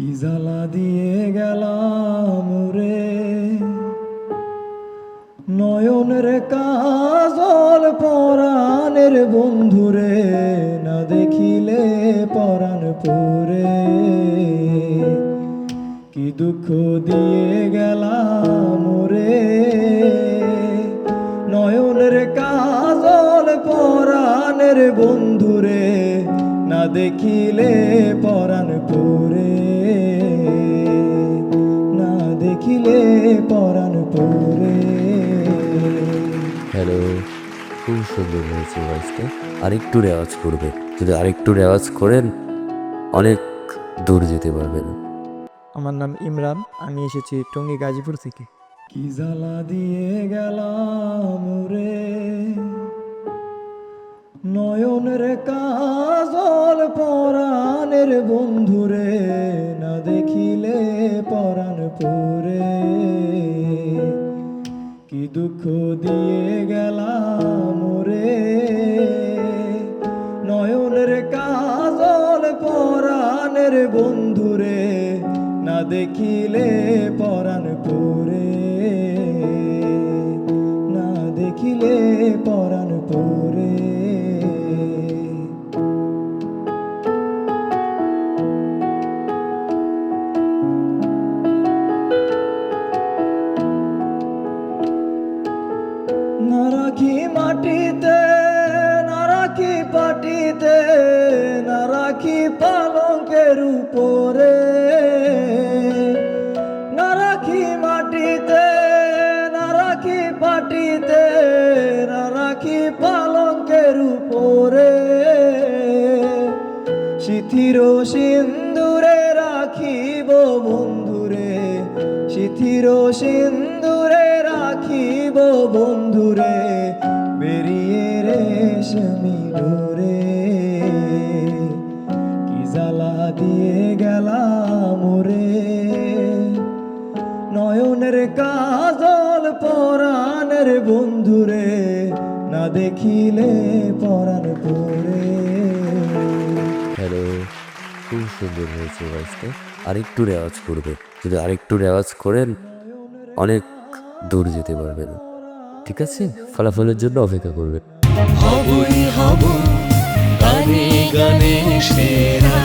কি জ্বালা দিয়ে গেলাম রে? নয়নের কাজল পরাণের বন্ধুরে না দেখিলে পরাণ পুরে কি দুঃখ দিয়ে গেলাম রে? নয়নের কাজল পরাণের বন্ধুরে না দেখিলে পরাণ পুরে। না দেখিলে পরাণ পুরে। হ্যালো খুব সুন্দর হয়েছে ভয়েসটা আরেকটু রেওয়াজ করবে। যদি আরেকটু রেওয়াজ করেন অনেক দূর যেতে পারবেন। আমার নাম ইমরান আমি এসেছি টঙ্গী গাজীপুর থেকে। কি জ্বালা দিয়ে গেলাম রে? নয়নের কাজল পরাণের বন্ধুরে, না দেখিলে পরাণ পুরে কি দুঃখ দিয়ে গেলাম রে নয়নের কাজল পরাণের বন্ধুরে, না দেখিলে পুরে রাখি মাটিতে না রাখি পাটিতে না রাখি পালঙ্কের উপরে। না রাখি মাটিতে না রাখি পাটিতে না রাখি পালঙ্কের উপরে। শিথির সিন্দুরে রাখিব বন্ধুরে শিথির সিন্দুরে রাখিব বন্ধুরে, বেরিয়ে রেশমি ডোরে কি জ্বালা দিয়ে গেলাম রে নয়নের কাজল পরাণের বন্ধুরে, না দেখিলে পরাণ পরে। হ্যালো, খুব সুন্দর হয়েছে আরেকটু রেওয়াজ করবে। যদি আরেকটু রেওয়াজ করেন, অনেক দূর যেতে পারবেন ঠিক আছে? ফলাফলের জন্য অপেক্ষা করবেন হবই হব গানে গানে সেরা।